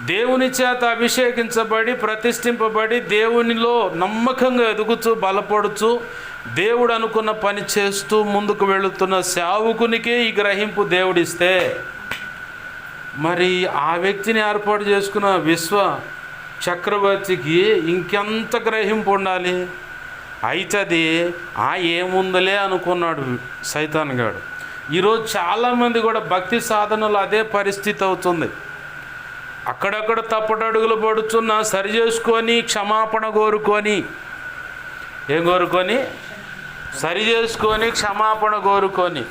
దేవుని చేత అభిషేకించబడి ప్రతిష్ఠింపబడి దేవునిలో నమ్మకంగా ఎదుగుతూ బలపడుచు దేవుడు అనుకున్న పని చేస్తూ ముందుకు వెళుతున్న సేవకునికే ఈ గ్రహింపు దేవుడిస్తే మరి ఆ వ్యక్తిని ఏర్పాటు చేసుకున్న విశ్వ చక్రవర్తికి ఇంకెంత గ్రహింపు ఉండాలి? అయితే అది ఆ ఏముందలే అనుకున్నాడు సైతాన్ గాడు. ఈరోజు చాలామంది కూడా భక్తి సాధనలో అదే పరిస్థితి అవుతుంది. అక్కడక్కడ తప్పటడుగులు పడుతున్నా సరి చేసుకొని క్షమాపణ కోరుకొని. ఏం కోరుకొని? సరి చేసుకొని క్షమాపణ కోరుకొని.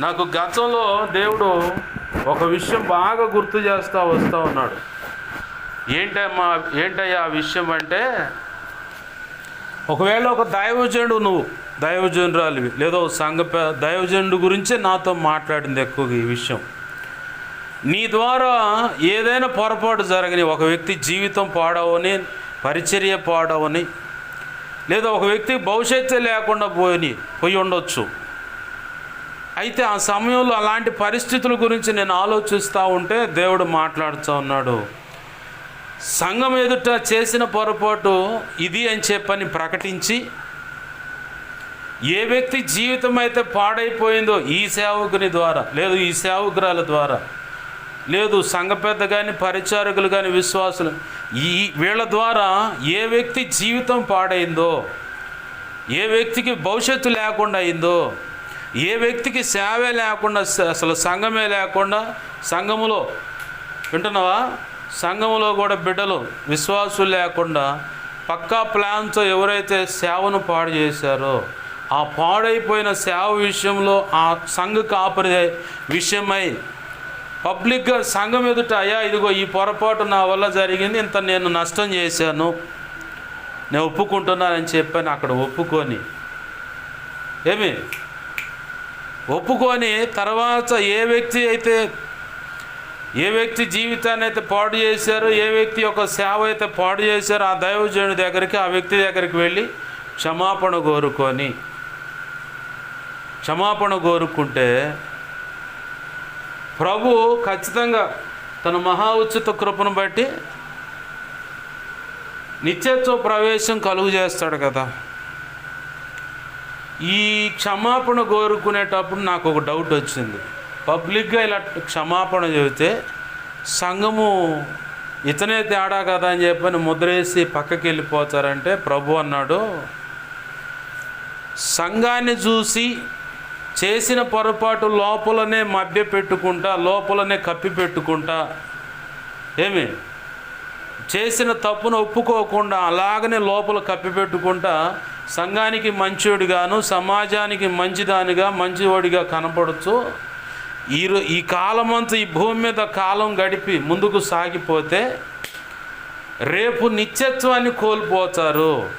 నాకు గతంలో దేవుడు ఒక విషయం బాగా గుర్తు చేస్తూ వస్తూ ఉన్నాడు. ఏంటమ్మా ఏంటయ్యా ఆ విషయం అంటే ఒకవేళ ఒక దైవజనుడు నువ్వు దైవజనురాలివి లేదా సంఘ పే- దైవజనుడు గురించే నాతో మాట్లాడింది ఎక్కువగా ఈ విషయం. నీ ద్వారా ఏదైనా పొరపాటు జరగని ఒక వ్యక్తి జీవితం పాడవని పరిచర్య పాడవని లేదా ఒక వ్యక్తి భవిష్యత్తు లేకుండా పోయి పోయి ఉండొచ్చు. అయితే ఆ సమయంలో అలాంటి పరిస్థితుల గురించి నేను ఆలోచిస్తూ ఉంటే దేవుడు మాట్లాడుతూ ఉన్నాడు సంఘం ఎదుట చేసిన పొరపాటు ఇది అని చెప్పని ప్రకటించి ఏ వ్యక్తి జీవితం అయితే పాడైపోయిందో ఈ సేవకుని ద్వారా లేదు ఈ సేవకురాల ద్వారా లేదు సంఘ పెద్ద కానీ పరిచారకులు కానీ విశ్వాసులు. ఈ వీళ్ళ ద్వారా ఏ వ్యక్తి జీవితం పాడైందో ఏ వ్యక్తికి భవిష్యత్తు లేకుండా అయిందో ఏ వ్యక్తికి సేవే లేకుండా అసలు సంఘమే లేకుండా సంఘములో వింటున్నావా? సంఘములో కూడా బిడ్డలు విశ్వాసులు లేకుండా పక్కా ప్లాన్తో ఎవరైతే సేవను పాడు చేశారో ఆ పాడైపోయిన సేవ విషయంలో ఆ సంఘ కాపరి విషయమై పబ్లిక్గా సంఘం ఎదుట అయ్యా ఇదిగో ఈ పొరపాటు నా వల్ల జరిగింది ఇంత నేను నష్టం చేశాను నేను ఒప్పుకుంటున్నానని చెప్పాను అక్కడ ఒప్పుకొని. ఏమి? ఒప్పుకొని తర్వాత ఏ వ్యక్తి అయితే ఏ వ్యక్తి జీవితాన్ని అయితే పాడు చేశారో ఏ వ్యక్తి యొక్క సేవ అయితే పాడు చేశారో ఆ దైవజనుడి దగ్గరికి ఆ వ్యక్తి దగ్గరికి వెళ్ళి క్షమాపణ కోరుకొని క్షమాపణ కోరుకుంటే ప్రభు ఖచ్చితంగా తన మహా ఉచిత కృపను బట్టి నిత్యత్వ ప్రవేశం కలుగు చేస్తాడు కదా. ఈ క్షమాపణ కోరుకునేటప్పుడు నాకు ఒక డౌట్ వచ్చింది. పబ్లిక్గా ఇలా క్షమాపణ చెబితే సంఘము ఇతనే తేడా కదా అని చెప్పని ముద్రేసి పక్కకి వెళ్ళిపోతారంటే ప్రభు అన్నాడు సంఘాన్ని చూసి చేసిన పొరపాటు లోపలనే మభ్య పెట్టుకుంటా లోపలనే కప్పి పెట్టుకుంటా. ఏమి? చేసిన తప్పును ఒప్పుకోకుండా అలాగనే లోపల కప్పిపెట్టుకుంటా సంఘానికి మంచివాడిగాను సమాజానికి మంచిదానిగా మంచివాడిగా కనపడచ్చు. ఈ ఈ కాలమంతా ఈ భూమి మీద కాలం గడిపి ముందుకు సాగిపోతే రేపు నిత్యత్వాన్ని కోల్పోతారు.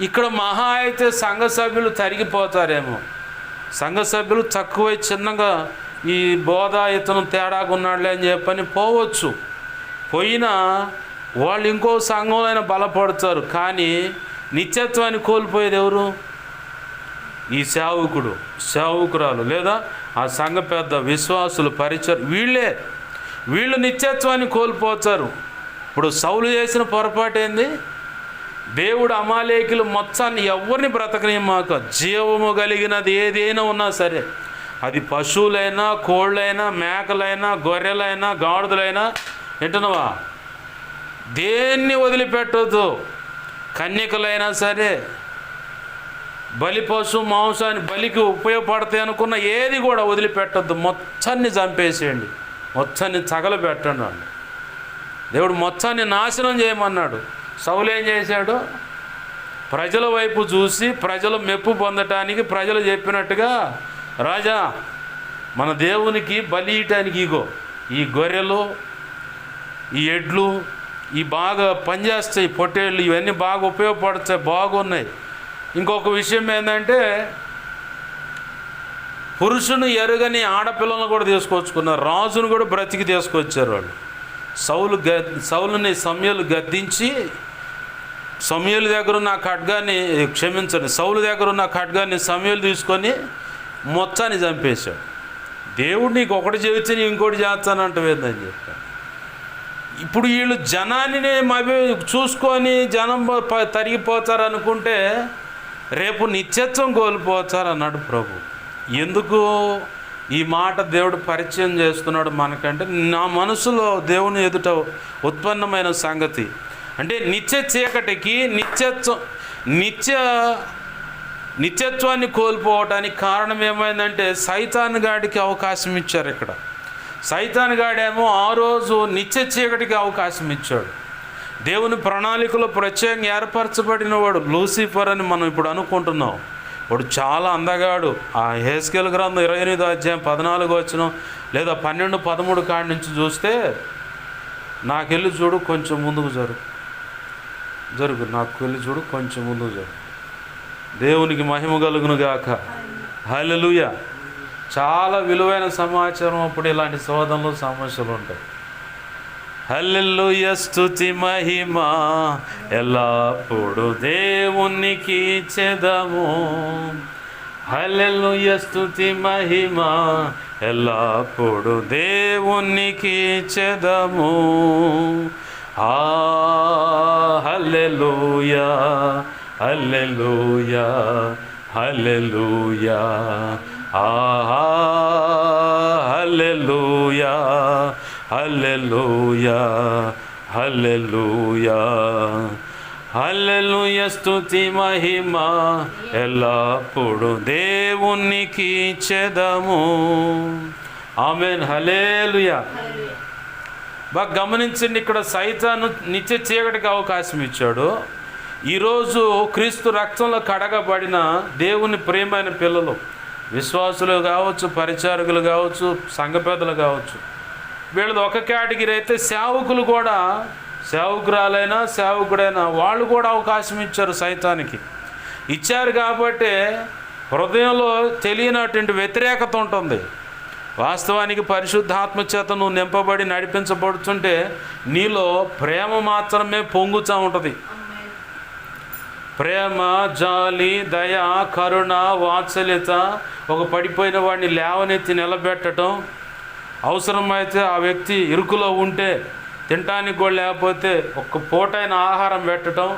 ఇక్కడ మహా అయితే సంఘ సభ్యులు తరిగిపోతారేమో. సంఘ సభ్యులు తక్కువై చిన్నగా ఈ బోధ ఇతను తేడాగా ఉన్నాడులే అని చెప్పని పోవచ్చు. పోయినా వాళ్ళు ఇంకో సంఘంలో బలపడతారు. కానీ నిత్యత్వాన్ని కోల్పోయేది ఎవరు? ఈ సేవకుడు సేవకురాలు లేదా ఆ సంఘ పెద్ద విశ్వాసులు పరిచయం వీళ్ళే. వీళ్ళు నిత్యత్వాన్ని కోల్పోతారు. ఇప్పుడు సౌలు చేసిన పొరపాటు ఏంది దేవుడు అమాలేకులు మొత్తాన్ని ఎవరిని బ్రతకనియమాక జీవము కలిగినది ఏదైనా ఉన్నా సరే. అది పశువులైనా కోళ్ళైనా మేకలైనా గొర్రెలైనా గాడిదలైనా వింటున్నావా? దేన్ని వదిలిపెట్టద్దు. కన్యకలైనా సరే బలి పశు మాంసాన్ని బలికి ఉపయోగపడతాయి అనుకున్న ఏది కూడా వదిలిపెట్టద్దు. మొత్తాన్ని చంపేసేయండి. మొత్తాన్ని తగలబెట్టండి దేవుడు మొత్తాన్ని నాశనం చేయమన్నాడు. సౌలు ఏం చేశాడు? ప్రజల వైపు చూసి ప్రజలు మెప్పు పొందటానికి ప్రజలు చెప్పినట్టుగా రాజా మన దేవునికి బలి ఇయటానికి ఇగో ఈ గొర్రెలు ఈ ఎడ్లు ఈ బాగా పనిచేస్తాయి పొట్టేళ్ళు ఇవన్నీ బాగా ఉపయోగపడతాయి బాగున్నాయి. ఇంకొక విషయం ఏంటంటే పురుషుని ఎరుగని ఆడపిల్లలను కూడా తీసుకొచ్చుకున్నారు రాజును కూడా బ్రతికి తీసుకొచ్చారు వాళ్ళు. సౌలు గ సౌలుని సమయలు గద్దించి సమయలు దగ్గర ఉన్న ఖడ్గాన్ని క్షమించండి సౌలు దగ్గర ఉన్న ఖడ్గాన్ని సమయలు తీసుకొని మొత్తాన్ని చంపేశాడు. దేవుడు నీకు ఒకటి చెబితే నీ ఇంకోటి చేస్తానంటవేందని చెప్పాను ఇప్పుడు వీళ్ళు జనాన్ని మభి చూసుకొని జనం ప- తరిగిపోతారు అనుకుంటే రేపు నిత్యత్వం కోల్పోతారు అన్నాడు ప్రభు. ఎందుకు? ఈ మాట దేవుడు పరిచయం చేస్తున్నాడు మనకంటే. నా మనసులో దేవుని ఎదుట ఉత్పన్నమైన సంగతి అంటే నిత్య చీకటికి నిత్యత్వం నిత్య నిత్యత్వాన్ని కోల్పోవటానికి కారణం ఏమైందంటే సైతాన్ గాడికి అవకాశం ఇచ్చారు ఇక్కడ. సైతాన్ గాడేమో ఆ రోజు నిత్య చీకటికి అవకాశం ఇచ్చాడు. దేవుని ప్రణాళికలో ప్రత్యేకంగా ఏర్పరచబడిన వాడు లూసిఫర్ అని మనం ఇప్పుడు అనుకుంటున్నాం. వాడు చాలా అందగాడు. ఆ హేస్కేల్ గ్రంథం ఇరవై ఎనిమిదో అధ్యాయం పద్నాలుగు వచ్చిన లేదా పన్నెండు పదమూడు కాడి నుంచి చూస్తే నాకెళ్ళి చూడు కొంచెం ముందుకు జరుగు. జరుగు నాకు వెళ్ళి చూడు కొంచెం ముందు జరుగు. దేవునికి మహిమ కలుగును గాక హలలుయ చాలా విలువైన సమాచారం అప్పుడు ఇలాంటి శోధనలు సమస్యలు ఉంటాయి. హల్లెలూయ స్థుతి మహిమ. ఎల్లప్పుడు దేవునికి చెదము. హల్లెలూయ స్థుతి మహిమ. ఎల్లప్పుడు దేవునికి చెదము. ఆ హల్లెలూయా హల్లెలూయా హల్లెలూయా. ఆహా హల్లెలూయా హల్లెలూయా హల్లెలూయా. హల్లెలూయ స్తుతి మహిమ ఎల్లప్పుడు దేవునికి చెదము. Amen hallelujah. బాగా గమనించండి ఇక్కడ సైతాను నిత్య చీకటికి అవకాశం ఇచ్చాడు. ఈరోజు క్రీస్తు రక్తంలో కడగబడిన దేవుని ప్రేమైన పిల్లలు విశ్వాసులు కావచ్చు పరిచారకులు కావచ్చు సంఘ పెద్దలు కావచ్చు వీళ్ళది ఒక కేటగిరీ అయితే సేవకులు కూడా సేవకురాలైనా సేవకుడైనా వాళ్ళు కూడా అవకాశం ఇచ్చారు సైతానికి. ఇచ్చారు కాబట్టి హృదయంలో తెలియనటువంటి వ్యతిరేకత ఉంటుంది. వాస్తవానికి పరిశుద్ధాత్మ చేత నువ్వు నింపబడి నడిపించబడుతుంటే నీలో ప్రేమ మాత్రమే పొంగుతూ ఉంటుంది. ప్రేమ జాలి దయ కరుణ వాత్సల్యత ఒక పడిపోయిన వాడిని లేవనెత్తి నిలబెట్టడం అవసరమైతే ఆ వ్యక్తి ఇరుకులో ఉంటే తినటానికి కూడా లేకపోతే ఒక్క పూటైన ఆహారం పెట్టడం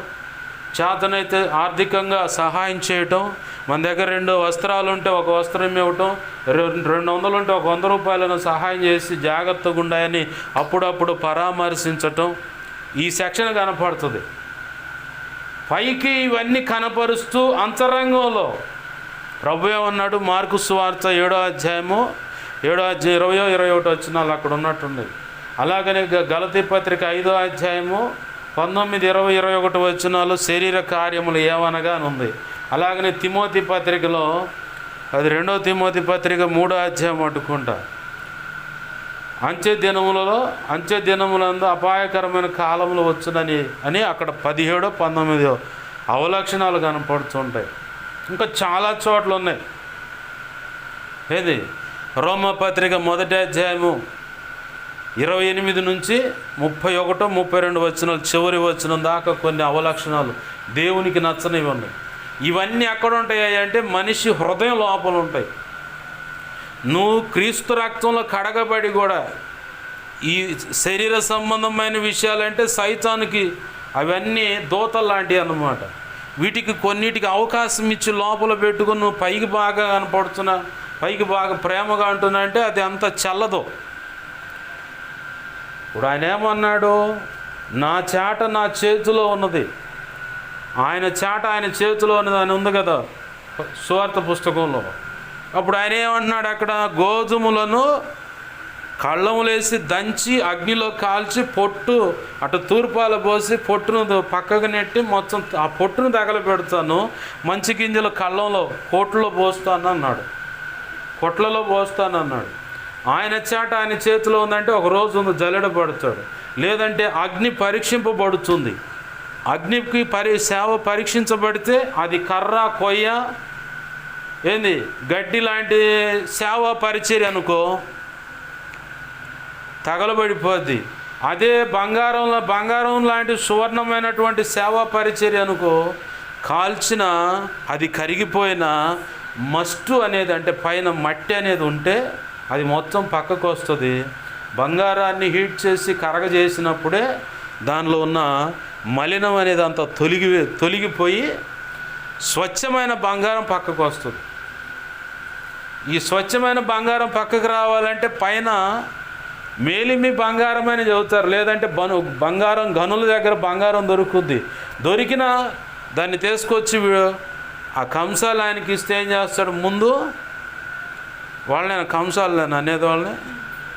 చేతనైతే ఆర్థికంగా సహాయం చేయటం మన దగ్గర రెండు వస్త్రాలు ఉంటే ఒక వస్త్రం ఇవ్వటం రెండు వందలు ఉంటే ఒక వంద రూపాయలను సహాయం చేసి జాగ్రత్తగా ఉండాయని అప్పుడప్పుడు పరామర్శించటం ఈ సెక్షన్ కనపడుతుంది. పైకి ఇవన్నీ కనపరుస్తూ అంతరంగంలో ప్రభు ఏమన్నాడు మార్కు సువార్త ఏడో అధ్యాయము ఏడో అధ్యాయం ఇరవయో ఇరవై ఒకటి వచ్చినాలు అక్కడ ఉన్నట్టుండేది అలాగనే గ- గలతీ పత్రిక ఐదో అధ్యాయము పంతొమ్మిది ఇరవై ఇరవై ఒకటి వచ్చినాలు శరీర కార్యములు ఏమనగా అని ఉంది అలాగనే తిమోతి పత్రికలో అది రెండో తిమోతి పత్రిక మూడో అధ్యాయం అడ్డుకుంటా అంత్య దినములలో అంత్య దినములందు అపాయకరమైన కాలములు వచ్చునని అని అక్కడ పదిహేడో పంతొమ్మిదో అవలక్షణాలు కనపడుతుంటాయి. ఇంకా చాలా చోట్ల ఉన్నాయి ఏది రోమపత్రిక మొదటి అధ్యాయము ఇరవై ఎనిమిది నుంచి ముప్పై ఒకటో ముప్పై రెండు వచనాలు చివరి వచనం దాకా కొన్ని అవలక్షణాలు. దేవునికి నచ్చనివి ఉన్నాయి. ఇవన్నీ ఎక్కడ ఉంటాయి అంటే మనిషి హృదయం లోపల ఉంటాయి. నువ్వు క్రీస్తు రక్తంలో కడగబడి కూడా ఈ శరీర సంబంధమైన విషయాలంటే సైతానికి అవన్నీ దూతలు లాంటివి అన్నమాట. వీటికి కొన్నిటికి అవకాశం ఇచ్చి లోపల పెట్టుకుని నువ్వు పైకి బాగా కనపడుతున్నా పైకి బాగా ప్రేమగా అంటున్నా అంటే అది అంత చల్లదు. ఇప్పుడు ఆయన ఏమన్నాడు? నా చేట నా చేతిలో ఉన్నది. ఆయన చేట ఆయన చేతిలో ఉన్నది అని ఉంది కదా సువార్త పుస్తకంలో. అప్పుడు ఆయన ఏమంటున్నాడు? అక్కడ గోధుమలను కళ్ళములేసి దంచి అగ్నిలో కాల్చి పొట్టు అటు తూర్పాల పోసి పొట్టును పక్కకు నెట్టి మొత్తం ఆ పొట్టును తగలబెడతాను. మంచి గింజలు కళ్ళంలో కోట్లలో పోస్తాను అన్నాడు. కొట్లలో పోస్తాను అన్నాడు. ఆయన చాట ఆయన చేతిలో ఉందంటే ఒక రోజు ఉంది జల్లెడ పడతాడు. లేదంటే అగ్ని పరీక్షింపబడుతుంది. అగ్నికి పరి సేవ పరీక్షించబడితే అది కర్ర కొయ్య ఏంది? గడ్డి లాంటి సేవ పరిచర్య అనుకో తగలబడిపోద్ది. అదే బంగారంలో బంగారం లాంటి సువర్ణమైనటువంటి సేవా పరిచర్య అనుకో కాల్చిన అది కరిగిపోయిన మస్టు అనేది అంటే పైన మట్టి అనేది ఉంటే అది మొత్తం పక్కకు వస్తుంది. బంగారాన్ని హీట్ చేసి కరగజేసినప్పుడే దానిలో ఉన్న మలినం అనేది అంత తొలిగి తొలగిపోయి స్వచ్ఛమైన బంగారం పక్కకు వస్తుంది. ఈ స్వచ్ఛమైన బంగారం పక్కకు రావాలంటే పైన మేలిమి బంగారం అని చెబుతారు. లేదంటే బను బంగారం గనుల దగ్గర బంగారం దొరుకుద్ది. దొరికిన దాన్ని తీసుకొచ్చి ఆ కంసాలు ఆయనకి ఇస్తే ఏం చేస్తాడు? ముందు వాళ్ళని కంసాలని నేను అనేది వాళ్ళని?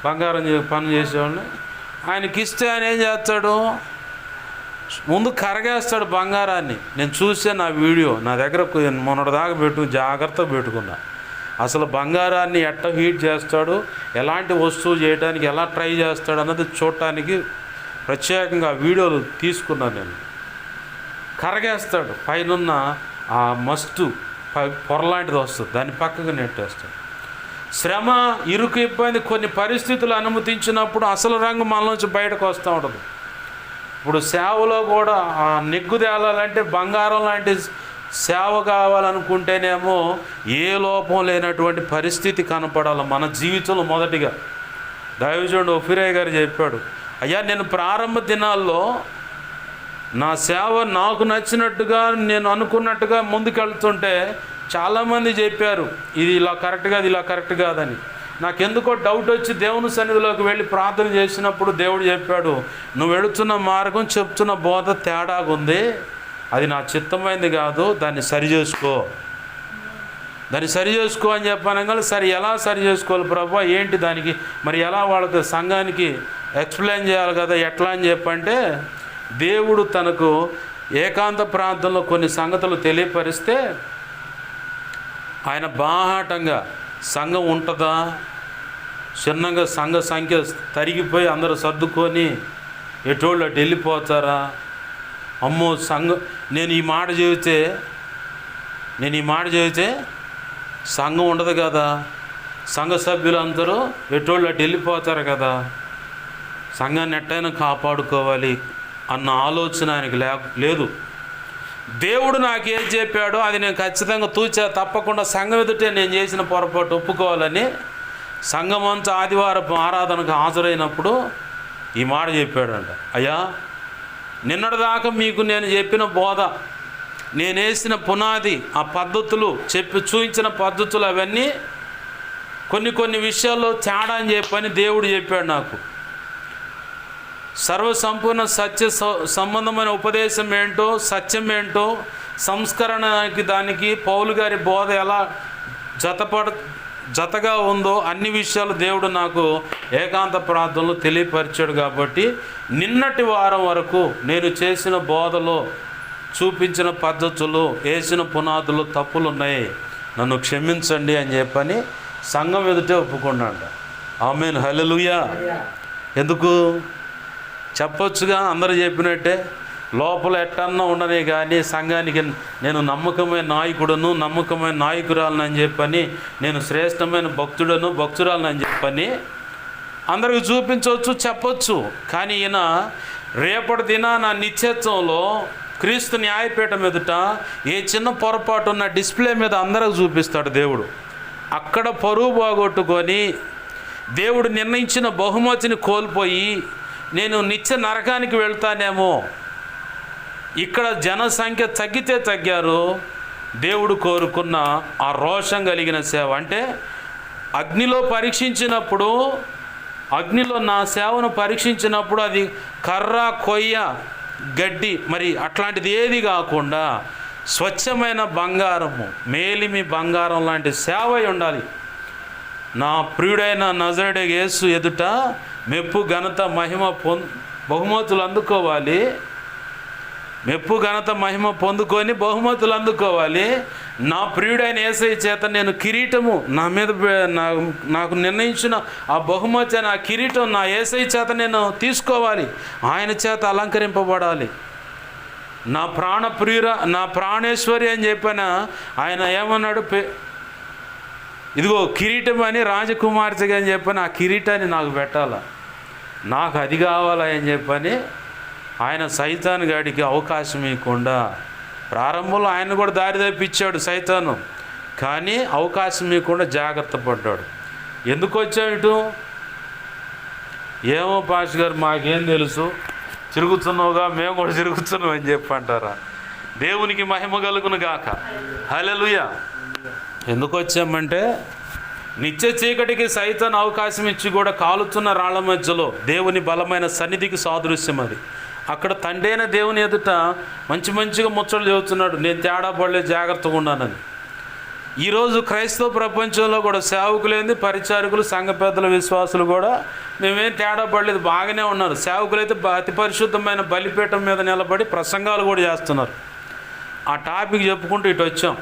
బంగారం పని చేసేవాళ్ళని ఆయనకి ఇస్తే ఆయన ఏం చేస్తాడు? ముందు కరగేస్తాడు బంగారాన్ని. నేను చూసే నా వీడియో నా దగ్గర మొన్నటిదాకా పెట్టు జాగ్రత్తగా పెట్టుకున్నా. అసలు బంగారాన్ని ఎట్ట హీట్ చేస్తాడు? ఎలాంటి వస్తువు చేయడానికి ఎలా ట్రై చేస్తాడు అన్నది చూడటానికి ప్రత్యేకంగా వీడియోలు తీసుకున్నాను నేను. కరగేస్తాడు. పైనున్న ఆ మస్తు పొరలాంటిది వస్తుంది. దాన్ని పక్కకు నెట్టేస్తాడు. శ్రమ ఇరుకు ఇబ్బంది కొన్ని పరిస్థితులు అనుమతించినప్పుడు అసలు రంగు మనలోంచి బయటకు వస్తూ ఉండదు ఇప్పుడు సేవలో కూడా ఆ నెగ్గు తేలాలంటే బంగారం లాంటి సేవ కావాలనుకుంటేనేమో ఏ లోపం లేనటువంటి పరిస్థితి కనపడాలి మన జీవితంలో మొదటిగా. దైవజనుడు ఒఫిరయ్య గారు చెప్పాడు అయ్యా నేను ప్రారంభ దినాల్లో నా సేవ నాకు నచ్చినట్టుగా నేను అనుకున్నట్టుగా ముందుకెళ్తుంటే చాలామంది చెప్పారు ఇది ఇలా కరెక్ట్ కాదు ఇలా కరెక్ట్ కాదని. నాకెందుకో డౌట్ వచ్చి దేవుని సన్నిధిలోకి వెళ్ళి ప్రార్థన చేసినప్పుడు దేవుడు చెప్పాడు నువ్వు వెళుతున్న మార్గం చెప్తున్న బోధ తేడాగుంది. అది నా చిత్తమైంది కాదు దాన్ని సరి చేసుకో. దాన్ని సరి చేసుకో అని చెప్పానంగా సరే ఎలా సరి చేసుకోవాలి ప్రభు? ఏంటి దానికి? మరి ఎలా వాళ్ళకి సంఘానికి ఎక్స్ప్లెయిన్ చేయాలి కదా ఎట్లా అని చెప్పంటే దేవుడు తనకు ఏకాంత ప్రాంతంలో కొన్ని సంగతులు తెలియపరిస్తే ఆయన బాహాటంగా సంఘం ఉంటుందా? చిన్నగా సంఘ సంఖ్య తరిగిపోయి అందరూ సర్దుకొని ఎటోళ్ళు అటు వెళ్ళిపోతారా? అమ్మో సంఘం నేను ఈ మాట చెబితే నేను ఈ మాట చెబితే సంఘం ఉండదు కదా? సంఘ సభ్యులందరూ ఎటోళ్ళు అటు వెళ్ళిపోతారు కదా? సంఘాన్ని ఎట్టయినా కాపాడుకోవాలి అన్న ఆలోచన ఆయనకి లేదు. దేవుడు నాకు ఏం చెప్పాడో అది నేను ఖచ్చితంగా తూచా తప్పకుండా సంఘం ఎదుటే నేను చేసిన పొరపాటు ఒప్పుకోవాలని సంఘమంచ ఆదివారపు ఆరాధనకు హాజరైనప్పుడు ఈ మాట చెప్పాడంట. అయ్యా నిన్నటిదాకా మీకు నేను చెప్పిన బోధ నేనేసిన పునాది ఆ పద్ధతులు చెప్పి చూపించిన పద్ధతులు అవన్నీ కొన్ని కొన్ని విషయాల్లో తేడా అని చెప్పని దేవుడు చెప్పాడు నాకు. సర్వసంపూర్ణ సత్య స- సంబంధమైన ఉపదేశం ఏంటో సత్యం ఏంటో సంస్కరణకి దానికి పౌలు గారి బోధ ఎలా జతపడ జతగా ఉందో అన్ని విషయాలు దేవుడు నాకు ఏకాంత ప్రాంతంలో తెలియపరిచాడు కాబట్టి నిన్నటి వారం వరకు నేను చేసిన బోధలో చూపించిన పద్ధతులు వేసిన పునాదులు తప్పులు ఉన్నాయి. నన్ను క్షమించండి అని చెప్పని సంఘం ఎదుటే ఒప్పుకున్నాడు ఆమెన్. హల్లెలూయా. ఎందుకు? చెప్పొచ్చుగా అందరూ చెప్పినట్టే. లోపల ఎట్టన్నా ఉండనే కానీ సంఘానికి నేను నమ్మకమైన నాయకుడును నమ్మకమైన నాయకురాలను అని చెప్పని నేను శ్రేష్టమైన భక్తుడను భక్తురాలను అని చెప్పని అందరికి చూపించవచ్చు చెప్పొచ్చు. కానీ ఈయన రేపటి దిన నా నిత్యత్వంలో క్రీస్తు న్యాయపీఠం ఎదుట ఏ చిన్న పొరపాటు ఉన్న డిస్ప్లే మీద అందరికి చూపిస్తాడు దేవుడు. అక్కడ పరువు పోగొట్టుకొని దేవుడు నిర్ణయించిన బహుమతిని కోల్పోయి నేను నిత్య నరకానికి వెళ్తానేమో. ఇక్కడ జనసంఖ్య తగ్గితే తగ్గారు. దేవుడు కోరుకున్న ఆ రోషం కలిగిన సేవ. అంటే అగ్నిలో పరీక్షించినప్పుడు అగ్నిలో నా సేవను పరీక్షించినప్పుడు అది కర్ర కొయ్య గడ్డి మరి అట్లాంటిది ఏది కాకుండా స్వచ్ఛమైన బంగారము మేలిమి బంగారం లాంటి సేవ అయి ఉండాలి. నా ప్రియుడైన నజరుడే యేసు ఎదుట మెప్పు ఘనత మహిమ పొం బహుమతులు అందుకోవాలి. మెప్పు ఘనత మహిమ పొందుకొని బహుమతులు అందుకోవాలి. నా ప్రియుడైన ఏసై చేత నేను కిరీటము నా మీద నా- నాకు నిర్ణయించిన ఆ బహుమతి అనే ఆ కిరీటం నా ఏసై చేత నేను తీసుకోవాలి. ఆయన చేత అలంకరింపబడాలి. నా ప్రాణ ప్రియుర నా ప్రాణేశ్వరి అని చెప్పిన ఆయన ఏమన్నాడు? ఇదిగో కిరీటం అని రాజకుమార్తెగా అని చెప్పని ఆ కిరీటాన్ని నాకు పెట్టాల? నాకు అది కావాలా అని చెప్పని ఆయన సైతాన్ గాడికి అవకాశం ఇవ్వకుండా ప్రారంభంలో ఆయన కూడా దారి తప్పించాడు సైతాను. కానీ అవకాశం ఇవ్వకుండా జాగ్రత్త పడ్డాడు. ఎందుకు వచ్చావు ఇటు? ఏమో పాష్ గారు మాకేం తెలుసు. తిరుగుతున్నావుగా మేము కూడా తిరుగుతున్నాం అని చెప్పి అంటారా? దేవునికి మహిమ కలుగును గాక. హలలుయా ఎందుకు వచ్చామంటే నిత్య చీకటికి సైతాన్ అవకాశం ఇచ్చి కూడా కాలుతున్న రాళ్ళ మధ్యలో దేవుని బలమైన సన్నిధికి సాదృశ్యం అది. అక్కడ తండైన దేవుని ఎదుట మంచి మంచిగా ముచ్చట్లు చెబుతున్నాడు నేను తేడా పడలే జాగ్రత్తగా ఉన్నానని ఈరోజు క్రైస్తవ ప్రపంచంలో కూడా సేవకులేంది పరిచారకులు సంఘ పెద్దల విశ్వాసులు కూడా మేమేం తేడా పడలేదు బాగానే ఉన్నారు. సేవకులైతే అతి పరిశుద్ధమైన బలిపీఠం మీద నిలబడి ప్రసంగాలు కూడా చేస్తున్నారు. ఆ టాపిక్ చెప్పుకుంటూ ఇటు వచ్చాం.